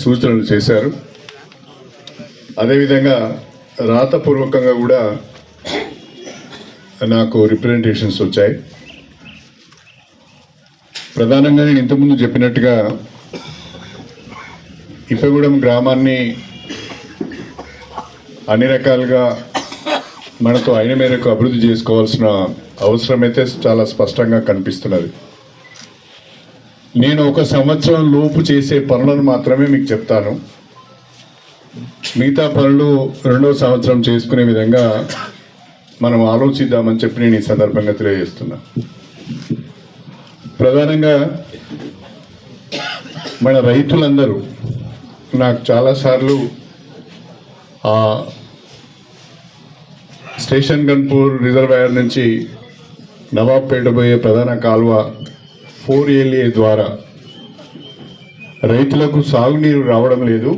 సూచనలు చేశారు. అదేవిధంగా రాతపూర్వకంగా కూడా నాకు రిప్రజెంటేషన్స్ వచ్చాయి. ప్రధానంగా నేను ఇంతకుముందు చెప్పినట్టుగా ఇప్పగూడెం గ్రామాన్ని అన్ని రకాలుగా మనతో అయిన మేరకు అభివృద్ధి చేసుకోవాల్సిన అవసరం అయితే చాలా స్పష్టంగా కనిపిస్తున్నది. నేను ఒక సంవత్సరం లోపు చేసే పనులను మాత్రమే మీకు చెప్తాను. మిగతా పనులు రెండో సంవత్సరం చేసుకునే విధంగా మనం ఆలోచిద్దామని చెప్పి నేను ఈ సందర్భంగా తెలియజేస్తున్నా. ప్రధానంగా మన రైతులందరూ నాకు చాలాసార్లు ఆ స్టేషన్ గన్పూర్ రిజర్వాయర్ నుంచి నవాబ్పేట పోయే ప్రధాన కాలువ ఫోర్ ఏలిఏ ద్వారా. రైతులకు సాగునీరు రావడం లేదు.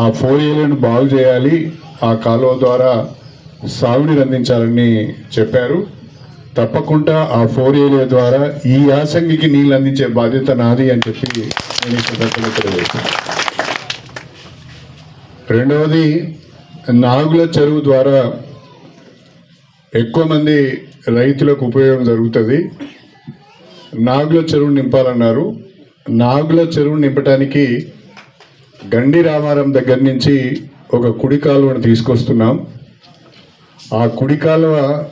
ఆ ఫోర్ ఏలియను బాగు చేయాలి. ఆ కాలువ ద్వారా సాగునీరు అందించాలని చెప్పారు. తప్పకుండా ఆ ఫోర్ ఏలియా ద్వారా ఈ యాసంగికి నీళ్ళు అందించే బాధ్యత నాది అని చెప్పి నేను రెండవది నాగుల చెరువు ద్వారా ఎక్కువ మంది రైతులకు ఉపయోగం జరుగుతుంది. నాగుల చెరువు నింపాలన్నారు. నాగుల చెరువు నింపడానికి గండి రామారం దగ్గర నుంచి ఒక కుడి కాలువను తీసుకొస్తున్నాం. ఆ కుడి కాలువ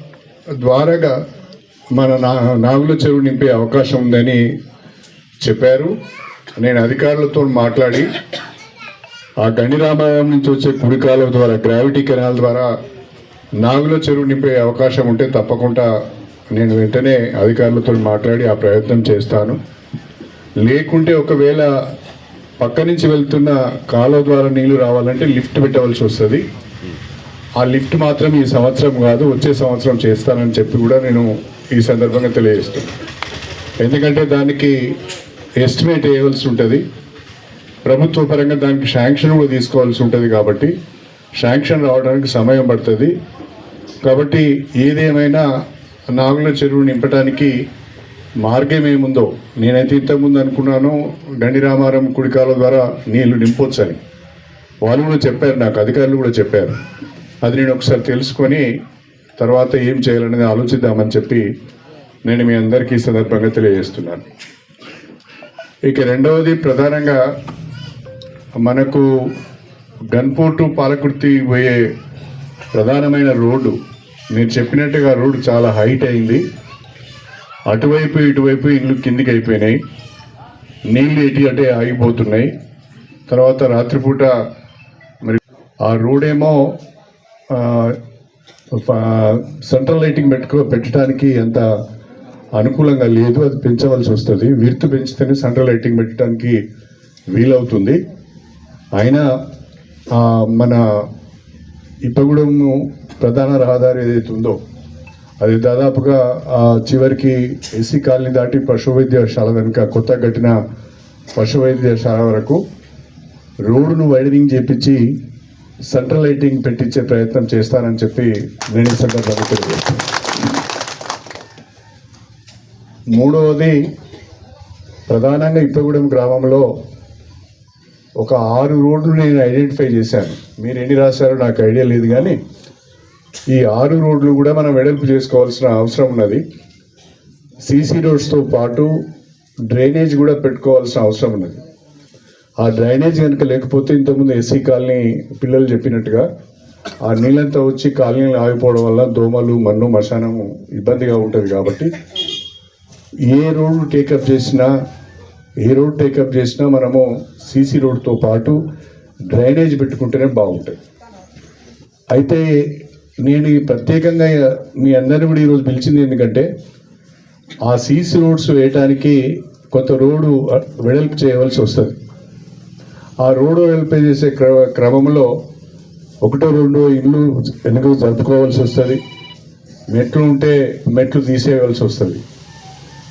ద్వారాగా మన నా నాగుల చెరువు నింపే అవకాశం ఉందని చెప్పారు. నేను అధికారులతో మాట్లాడి ఆ గండిరామాయం నుంచి వచ్చే కుడి కాలువ ద్వారా గ్రావిటీ కెనాల్ ద్వారా నాగుల చెరువు నింపే అవకాశం ఉంటే తప్పకుండా నేను వెంటనే అధికారులతో మాట్లాడి ఆ ప్రయత్నం చేస్తాను. లేకుంటే ఒకవేళ పక్క నుంచి వెళ్తున్న కాలువ ద్వారా నీళ్ళు రావాలంటే లిఫ్ట్ పెట్టవలసి వస్తుంది. ఆ లిఫ్ట్ మాత్రం ఈ సంవత్సరం కాదు వచ్చే సంవత్సరం చేస్తానని చెప్పి కూడా నేను ఈ సందర్భంగా తెలియజేస్తాను ఎందుకంటే దానికి ఎస్టిమేట్ వేయవలసి ఉంటుంది. ప్రభుత్వ పరంగా దానికి శాంక్షన్ కూడా తీసుకోవాల్సి ఉంటుంది కాబట్టి శాంక్షన్ రావడానికి సమయం పడుతుంది. కాబట్టి ఏదేమైనా నాగుల చెరువు నింపడానికి మార్గం ఏముందో నేనైతే ఇంతకుముందు అనుకున్నాను గండి రామారం కుడికాల ద్వారా నీళ్ళు నింపొచ్చని. వాళ్ళు కూడా చెప్పారు నాకు అధికారులు కూడా చెప్పారు. అది నేను ఒకసారి తెలుసుకొని తర్వాత ఏం చేయాలనేది ఆలోచిద్దామని చెప్పి నేను మీ అందరికీ సందర్భంగా తెలియజేస్తున్నాను. ఇక రెండవది ప్రధానంగా మనకు గన్పూర్ టు పాలకుర్తి పోయే ప్రధానమైన రోడ్డు మీరు చెప్పినట్టుగా రోడ్డు చాలా హైట్ అయింది. అటువైపు ఇటువైపు ఇల్లు కిందికి అయిపోయినాయి. నీళ్ళు ఎటు అంటే ఆగిపోతున్నాయి. తర్వాత రాత్రిపూట మరి ఆ రోడ్ ఏమో సెంట్రల్ లైటింగ్ పెట్టుకో పెట్టడానికి అంత అనుకూలంగా లేదు. అది పెంచవలసి వస్తుంది. విర్తు పెంచితేనే సెంట్రల్ లైటింగ్ పెట్టడానికి వీలవుతుంది. అయినా మన ఇప్పగూడెం ప్రధాన రహదారి ఏదైతే ఉందో అది దాదాపుగా చివరికి ఎస్సీ కాలనీ దాటి పశు వైద్యశాల వెనుక కొత్త కట్టిన పశు వైద్యశాల వరకు రోడ్డును వైడనింగ్ చేపించి సెంట్రల్ లైటింగ్ పెట్టించే ప్రయత్నం చేస్తానని చెప్పి నేను సందర్భంగా తెలియజేస్తాను మూడవది ప్రధానంగా ఇప్పగూడెం గ్రామంలో ఒక ఆరు రోడ్లు నేను ఐడెంటిఫై చేశాను. మీరు ఎన్ని రాశారో నాకు ఐడియా లేదు కానీ ఈ ఆరు రోడ్లు కూడా మనం వెడల్పు చేసుకోవాల్సిన అవసరం ఉన్నది. సీసీ రోడ్స్తో పాటు డ్రైనేజ్ కూడా పెట్టుకోవాల్సిన అవసరం ఉన్నది. ఆ డ్రైనేజ్ కనుక లేకపోతే ఇంతకుముందు ఎస్సీ కాలనీ పిల్లలు చెప్పినట్టుగా ఆ నీళ్ళంతా వచ్చి కాలనీలు ఆగిపోవడం వల్ల దోమలు మన్ను మశానము ఇబ్బందిగా ఉంటుంది కాబట్టి ఏ రోడ్డు టేకప్ చేసినా ఏ రోడ్ టేకప్ చేసినా మనము సీసీ రోడ్తో పాటు డ్రైనేజ్ పెట్టుకుంటేనే బాగుంటుంది. అయితే నేను ఈ ప్రత్యేకంగా మీ అందరిని కూడా ఈరోజు పిలిచింది ఎందుకంటే ఆ సీసీ రోడ్స్ వేయటానికి కొంత రోడ్డు వెడల్పు చేయవలసి వస్తుంది. ఆ రోడ్డు వెడల్పు చేసే క్ర క్రమంలో ఒకటో రెండో ఇల్లు వెనుక జరుపుకోవాల్సి వస్తుంది. మెట్లు ఉంటే మెట్లు తీసేయవలసి వస్తుంది.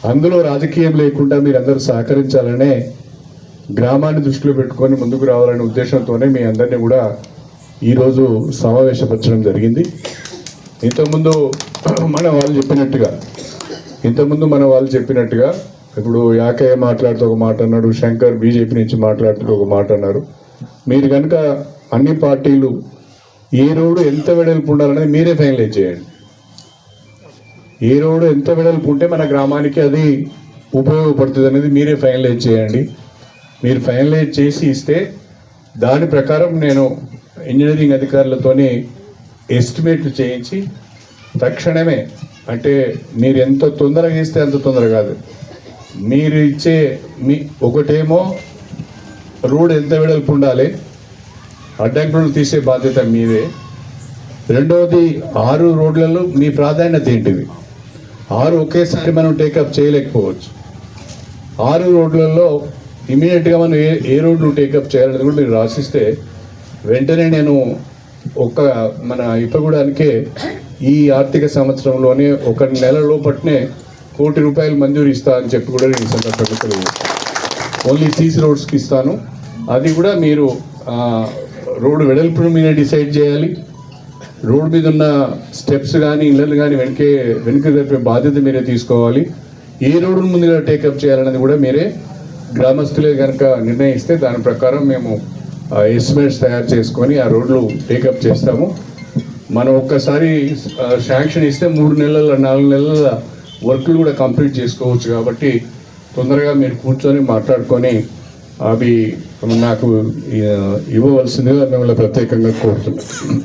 అందులో రాజకీయం లేకుండా మీరందరూ సహకరించాలనే గ్రామాన్ని దృష్టిలో పెట్టుకొని ముందుకు రావాలనే ఉద్దేశంతోనే మీ అందరినీ కూడా ఈరోజు సమావేశపరచడం జరిగింది. ఇంతకుముందు మన వాళ్ళు చెప్పినట్టుగా ఇంతకుముందు మన వాళ్ళు చెప్పినట్టుగా ఇప్పుడు యాకయ్య మాట్లాడుతూ ఒక మాట అన్నాడు శంకర్ బీజేపీ నుంచి మాట్లాడుతూ ఒక మాట అన్నారు. మీరు కనుక అన్ని పార్టీలు ఏ రోడ్డు ఎంత వెడల్పు ఉండాలనేది మీరే ఫైనలైజ్ చేయండి. ఏ రోడ్డు ఎంత వెడల్పు ఉంటే మన గ్రామానికి అది ఉపయోగపడుతుంది అనేది మీరే ఫైనలైజ్ చేయండి. మీరు ఫైనలైజ్ చేసి ఇస్తే దాని ప్రకారం నేను ఇంజనీరింగ్ అధికారులతోని ఎస్టిమేట్లు చేయించి తక్షణమే అంటే మీరు ఎంత తొందరగా ఇస్తే అంత తొందర కాదు. మీరు ఇచ్చే మీ ఒకటేమో రోడ్ ఎంత వెడల్పు ఉండాలి అడ్డంకులను తీసే బాధ్యత మీదే. రెండవది ఆరు రోడ్లలో మీ ప్రాధాన్యత ఏంటిది? ఆరు ఒకేసారి మనం టేకప్ చేయలేకపోవచ్చు. ఆరు రోడ్లలో ఇమీడియట్గా మనం ఏ ఏ రోడ్లు టేకప్ చేయాలనేది కూడా మీరు రాసిస్తే వెంటనే నేను ఒక మన ఇప్పగూడానికే ఈ ఆర్థిక సంవత్సరంలోనే ఒక నెల లోపట్నే కోటి రూపాయలు మంజూరు ఇస్తా అని చెప్పి కూడా నేను సందర్భంగా తెలియజేస్తాను. ఓన్లీ సీసీ రోడ్స్కి ఇస్తాను. అది కూడా మీరు రోడ్ రోడ్డు వెడల్పును మీరే డిసైడ్ చేయాలి. రోడ్ మీద ఉన్న స్టెప్స్ కానీ ఇళ్ళలు కానీ వెనకే వెనుక జరిపే బాధ్యత మీరే తీసుకోవాలి. ఏ రోడ్డును ముందుగా టేకప్ చేయాలన్నది కూడా మీరే గ్రామస్తులే కనుక నిర్ణయిస్తే దాని ప్రకారం మేము ఎస్టిమేట్స్ తయారు చేసుకొని ఆ రోడ్లు టేకప్ చేస్తాము. మనం ఒక్కసారి శాంక్షన్ ఇస్తే మూడు నెలల నాలుగు నెలల వర్క్లు కూడా కంప్లీట్ చేసుకోవచ్చు కాబట్టి తొందరగా మీరు కూర్చొని మాట్లాడుకొని అవి నాకు ఇవ్వవలసిందిగా మిమ్మల్ని ప్రత్యేకంగా కోరుతున్నాను.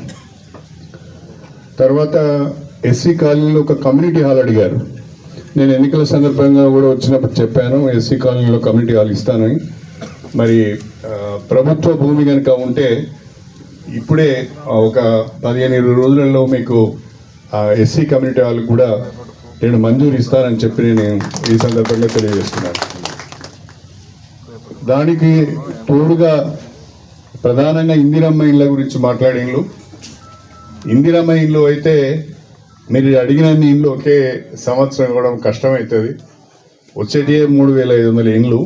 తర్వాత ఎస్సీ కాలనీలో ఒక కమ్యూనిటీ హాల్ అడిగారు. నేను ఎన్నికల సందర్భంగా కూడా వచ్చినప్పుడు చెప్పాను ఎస్సీ కాలనీలో కమ్యూనిటీ హాల్ ఇస్తానని. మరి ప్రభుత్వ భూమి కనుక ఉంటే ఇప్పుడే ఒక పదిహేను ఇరవై రోజులలో మీకు ఎస్సీ కమ్యూనిటీ వాళ్ళకు కూడా నేను మంజూరు ఇస్తానని చెప్పి నేను ఈ సందర్భంగా తెలియజేస్తున్నాను. దానికి తోడుగా ప్రధానంగా ఇందిరమ్మ ఇళ్ళ గురించి మాట్లాడేళ్ళు ఇందిరమ్మ ఇల్లు అయితే మీరు అడిగినన్ని ఇండ్లు ఒకే సంవత్సరం ఇవ్వడం కష్టమవుతుంది. వచ్చేటి మూడు వేల ఐదు వందల ఇండ్లు.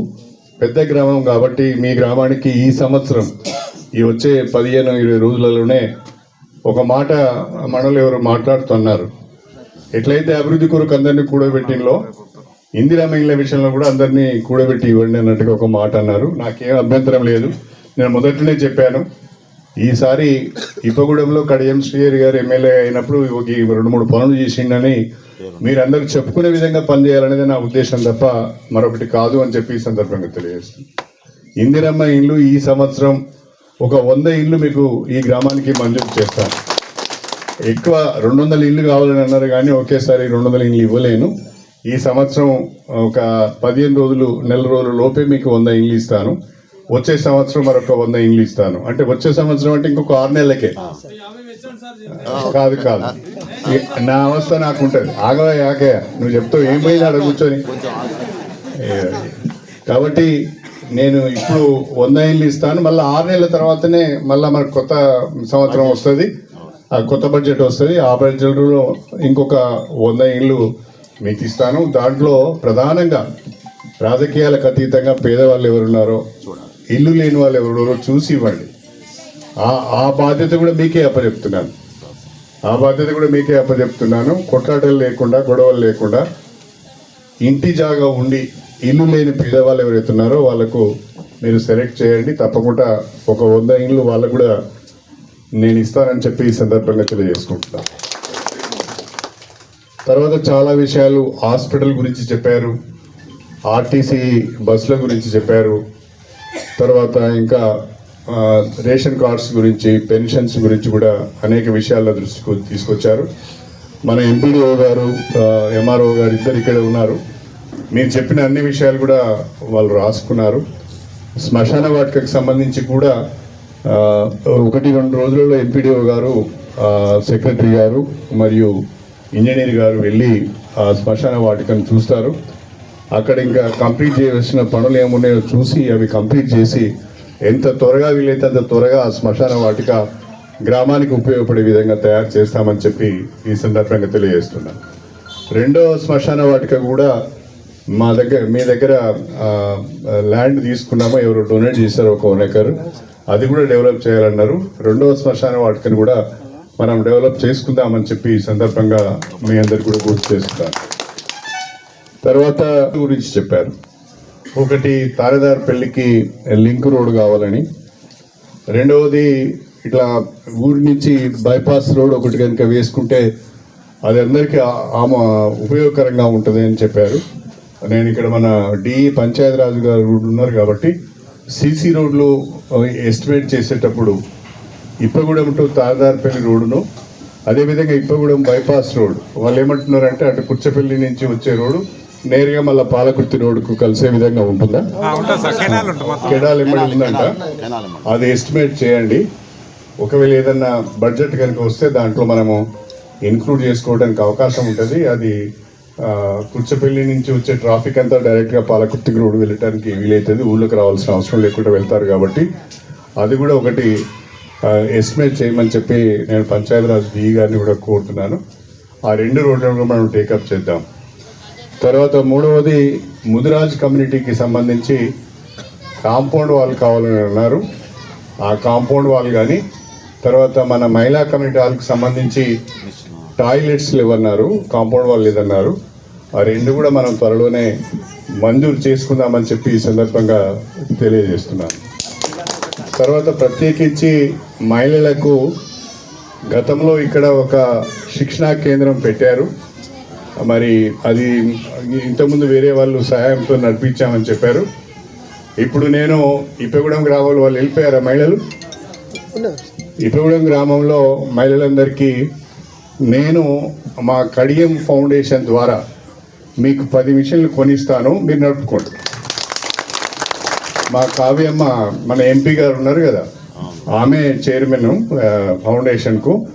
పెద్ద గ్రామం కాబట్టి మీ గ్రామానికి ఈ సంవత్సరం ఈ వచ్చే పదిహేను ఇరవై రోజులలోనే ఒక మాట మనలో ఎవరు మాట్లాడుతున్నారు. ఎట్లయితే అభివృద్ధి కొరకు అందరినీ కూడబెట్టినలో ఇందిరా ఇళ్ళ విషయంలో కూడా అందరినీ కూడబెట్టి ఇవ్వండి అన్నట్టుగా ఒక మాట అన్నారు. నాకేం అభ్యంతరం లేదు. నేను మొదట్లోనే చెప్పాను. ఈసారి ఇప్పగూడెంలో కడియం శ్రీహరి గారు ఎమ్మెల్యే అయినప్పుడు ఒక రెండు మూడు పనులు చేసిండని మీరందరూ చెప్పుకునే విధంగా పనిచేయాలనేది నా ఉద్దేశం తప్ప మరొకటి కాదు అని చెప్పి ఈ సందర్భంగా తెలియజేస్తుంది ఇందిరమ్మ ఇల్లు ఈ సంవత్సరం ఒక వంద ఇల్లు మీకు ఈ గ్రామానికి మంజూరు చేస్తాను. ఎక్కువ రెండు వందల ఇల్లు కావాలని అన్నారు కానీ ఒకేసారి రెండు వందల ఇల్లు ఇవ్వలేను. ఈ సంవత్సరం ఒక పదిహేను రోజులు నెల రోజుల లోపే మీకు వంద ఇల్లు ఇస్తాను. వచ్చే సంవత్సరం మరొక వంద ఇల్లు ఇస్తాను. అంటే వచ్చే సంవత్సరం అంటే ఇంకొక ఆరు నెలలకే. కాదు కాదు. నా అవస్థ నాకు ఉంటుంది. ఆగవా యాకే నువ్వు చెప్తావు ఏం పోయింది అక్కడ కూర్చొని? కాబట్టి నేను ఇప్పుడు వంద ఇల్లు ఇస్తాను. మళ్ళీ ఆరు నెలల తర్వాతనే మళ్ళీ మనకు కొత్త సంవత్సరం వస్తుంది. ఆ కొత్త బడ్జెట్ వస్తుంది. ఆ బడ్జెట్లో ఇంకొక వంద ఇల్లు మీకు ఇస్తాను. దాంట్లో ప్రధానంగా రాజకీయాలకు అతీతంగా పేదవాళ్ళు ఎవరున్నారో ఇల్లు లేని వాళ్ళు ఎవరున్నారో చూసి ఇవ్వండి. ఆ ఆ బాధ్యత కూడా మీకే అప్పచెప్తున్నాను. ఆ బాధ్యత కూడా మీకే అప్పచెప్తున్నాను. కొట్లాటలు లేకుండా గొడవలు లేకుండా ఇంటి జాగా ఉండి ఇల్లు లేని పేదవాళ్ళు ఎవరైతే ఉన్నారో వాళ్ళకు మీరు సెలెక్ట్ చేయండి. తప్పకుండా ఒక వంద ఇండ్లు వాళ్ళకు కూడా నేను ఇస్తానని చెప్పి ఈ సందర్భంగా తెలియజేసుకుంటున్నాను తర్వాత చాలా విషయాలు హాస్పిటల్ గురించి చెప్పారు ఆర్టీసీ బస్సుల గురించి చెప్పారు. తర్వాత ఇంకా రేషన్ కార్డ్స్ గురించి పెన్షన్స్ గురించి కూడా అనేక విషయాల దృష్టికి తీసుకొచ్చారు. మన ఎంపీడీఓ గారు ఎంఆర్ఓ గారు ఇద్దరు ఇక్కడ ఉన్నారు. మీరు చెప్పిన అన్ని విషయాలు కూడా వాళ్ళు రాసుకున్నారు. శ్మశాన వాటికకు సంబంధించి కూడా ఒకటి రెండు రోజులలో ఎంపీడీఓ గారు సెక్రటరీ గారు మరియు ఇంజనీర్ గారు వెళ్ళి ఆ శ్మశాన వాటికను చూస్తారు. అక్కడ ఇంకా కంప్లీట్ చేయవలసిన పనులు ఏమున్నాయో చూసి అవి కంప్లీట్ చేసి ఎంత త్వరగా వీలైతే అంత త్వరగా ఆ శ్మశాన వాటిక గ్రామానికి ఉపయోగపడే విధంగా తయారు చేస్తామని చెప్పి ఈ సందర్భంగా తెలియజేస్తున్నాను రెండో శ్మశాన వాటిక కూడా మా దగ్గర మీ దగ్గర ల్యాండ్ తీసుకున్నామో ఎవరు డొనేట్ చేశారు ఒక వన్ ఎకర్. అది కూడా డెవలప్ చేయాలన్నారు. రెండవ శ్మశాన వాటికను కూడా మనం డెవలప్ చేసుకుందామని చెప్పి ఈ సందర్భంగా మీ అందరు కూడా గుర్తు చేస్తున్నాను తర్వాత గురించి చెప్పారు. ఒకటి తారేదార్ పెళ్ళికి లింక్ రోడ్ కావాలని. రెండవది ఇట్లా ఊరి నుంచి బైపాస్ రోడ్ ఒకటి కనుక వేసుకుంటే అది అందరికీ ఆమె ఉపయోగకరంగా ఉంటుంది అని చెప్పారు. నేను ఇక్కడ మన డి పంచాయతీరాజు గారు ఉన్నారు కాబట్టి సీసీ రోడ్లు ఎస్టిమేట్ చేసేటప్పుడు ఇప్పగూడెం టు తాదార్పల్లి రోడ్డును అదేవిధంగా ఇప్పగూడెం బైపాస్ రోడ్. వాళ్ళు ఏమంటున్నారంటే అటు కుచ్చపల్లి నుంచి వచ్చే రోడ్డు నేరుగా మళ్ళీ పాలకుర్తి రోడ్డుకు కలిసే విధంగా ఉంటుందా? కెడాల్ ఎమ్మడి ఉందంట? అది ఎస్టిమేట్ చేయండి. ఒకవేళ ఏదన్నా బడ్జెట్ కనుక వస్తే దాంట్లో మనము ఇన్క్లూడ్ చేసుకోవడానికి అవకాశం ఉంటుంది. అది కుచ్చపల్లి నుంచి వచ్చే ట్రాఫిక్ అంతా డైరెక్ట్గా పాలకుర్తికి రోడ్డు వెళ్ళటానికి వీలవుతుంది ఊళ్ళోకి రావాల్సిన అవసరం లేకుండా వెళ్తారు కాబట్టి. అది కూడా ఒకటి ఎస్టిమేట్ చేయమని చెప్పి నేను పంచాయతీరాజ్ డి గారిని కూడా కోరుతున్నాను. ఆ రెండు రోడ్లను కూడా మనం టేకప్ చేద్దాం. తర్వాత మూడవది ముదిరాజ్ కమ్యూనిటీకి సంబంధించి కాంపౌండ్ వాల్ కావాలని అన్నారు. ఆ కాంపౌండ్ వాల్ కానీ తర్వాత మన మహిళా కమ్యూనిటీ వాళ్ళకి సంబంధించి టాయిలెట్స్ లేవన్నారు కాంపౌండ్ వాల్ లేదన్నారు. ఆ రెండు కూడా మనం త్వరలోనే మంజూరు చేసుకుందామని చెప్పి ఈ సందర్భంగా తెలియజేస్తున్నాను. తర్వాత ప్రత్యేకించి మహిళలకు గతంలో ఇక్కడ ఒక శిక్షణా కేంద్రం పెట్టారు. మరి అది ఇంతకుముందు వేరే వాళ్ళు సహాయంతో నడిపించామని చెప్పారు. ఇప్పుడు నేను ఇప్పగూడెం గ్రామంలో వాళ్ళు వెళ్ళిపోయారా మహిళలు? ఇప్పగూడెం గ్రామంలో మహిళలందరికీ నేను మా కడియం ఫౌండేషన్ ద్వారా మీకు పది మిషన్లు కొనిస్తాను మీరు నడుపుకోండి. మా కావ్యమ్మ మన ఎంపీ గారు ఉన్నారు కదా ఆమె చైర్మన్ ఫౌండేషన్కు.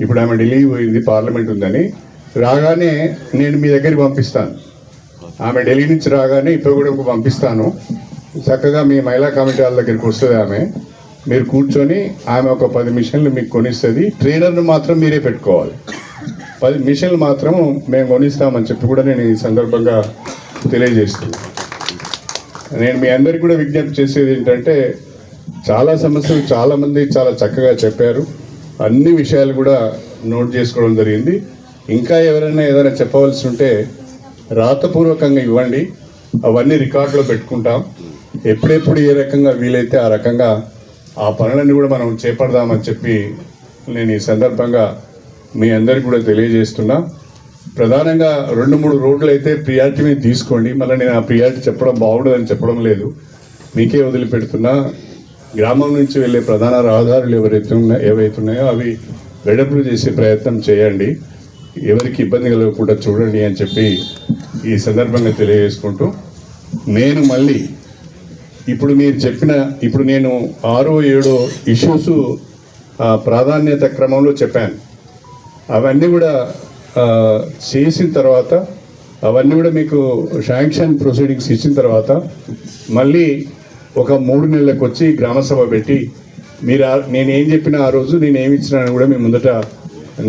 ఇప్పుడు ఆమె ఢిల్లీ పోయింది పార్లమెంట్ ఉందని. రాగానే నేను మీ దగ్గరికి పంపిస్తాను. ఆమె ఢిల్లీ నుంచి రాగానే ఇప్పుడు కూడా పంపిస్తాను. చక్కగా మీ మహిళా కమిటీ వాళ్ళ దగ్గరికి వస్తుంది ఆమె. మీరు కూర్చొని ఆమె ఒక పది మిషన్లు మీకు కొనిస్తుంది. ట్రైనర్ను మాత్రం మీరే పెట్టుకోవాలి. పది మిషన్లు మాత్రం మేము కొనిస్తామని చెప్పి కూడా నేను ఈ సందర్భంగా తెలియజేస్తున్నాను నేను మీ అందరికి కూడా విజ్ఞప్తి చేసేది ఏంటంటే చాలా సమస్యలు చాలామంది చాలా చక్కగా చెప్పారు. అన్ని విషయాలు కూడా నోట్ చేసుకోవడం జరిగింది. ఇంకా ఎవరైనా ఏదైనా చెప్పవలసి ఉంటే రాతపూర్వకంగా ఇవ్వండి. అవన్నీ రికార్డులో పెట్టుకుంటాం. ఎప్పుడెప్పుడు ఏ రకంగా వీలైతే ఆ రకంగా ఆ పనులన్నీ కూడా మనం చేపడదామని చెప్పి నేను ఈ సందర్భంగా మీ అందరికి కూడా తెలియజేస్తున్నా. ప్రధానంగా రెండు మూడు రోడ్లు అయితే ప్రియారిటీ మీద తీసుకోండి. మళ్ళీ నేను ఆ ప్రియారిటీ చెప్పడం బాగుండదని చెప్పడం లేదు. మీకే వదిలిపెడుతున్నా. గ్రామం నుంచి వెళ్ళే ప్రధాన రహదారులు ఎవరైతే ఉన్నా ఏవైతున్నాయో అవి వెడపులు చేసే ప్రయత్నం చేయండి. ఎవరికి ఇబ్బంది కలగకుండా చూడండి అని చెప్పి ఈ సందర్భంగా తెలియజేసుకుంటూ నేను మళ్ళీ ఇప్పుడు మీరు చెప్పిన ఇప్పుడు నేను ఆరో ఏడో ఇష్యూస్ ప్రాధాన్యత క్రమంలో చెప్పాను. అవన్నీ కూడా చేసిన తర్వాత అవన్నీ కూడా మీకు శాంక్షన్ ప్రొసీడింగ్స్ ఇచ్చిన తర్వాత మళ్ళీ ఒక మూడు నెలలకు వచ్చి గ్రామసభ పెట్టి మీరు ఆ- నేను ఏం ఆ రోజు నేను ఏమి ఇచ్చినా కూడా మీ ముందట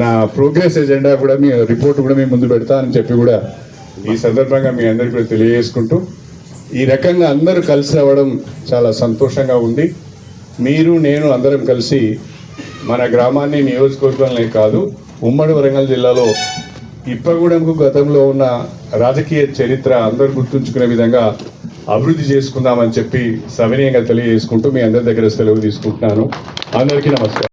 నా ప్రోగ్రెస్ ఎజెండా కూడా మీ రిపోర్ట్ కూడా మీ ముందు పెడతా అని చెప్పి కూడా ఈ సందర్భంగా మీ అందరికీ కూడా తెలియజేసుకుంటూ ఈ రకంగా అందరూ కలిసి రావడం చాలా సంతోషంగా ఉంది. మీరు నేను అందరం కలిసి మన గ్రామాన్ని నియోజకవర్గంలో కాదు ఉమ్మడి వరంగల్ జిల్లాలో ఇప్పగూడెంకు గతంలో ఉన్న రాజకీయ చరిత్ర అందరూ గుర్తుంచుకునే విధంగా అభివృద్ధి చేసుకుందామని చెప్పి సవినయంగా తెలియజేసుకుంటూ మీ అందరి దగ్గర సెలవు తీసుకుంటున్నాను. అందరికీ నమస్కారం.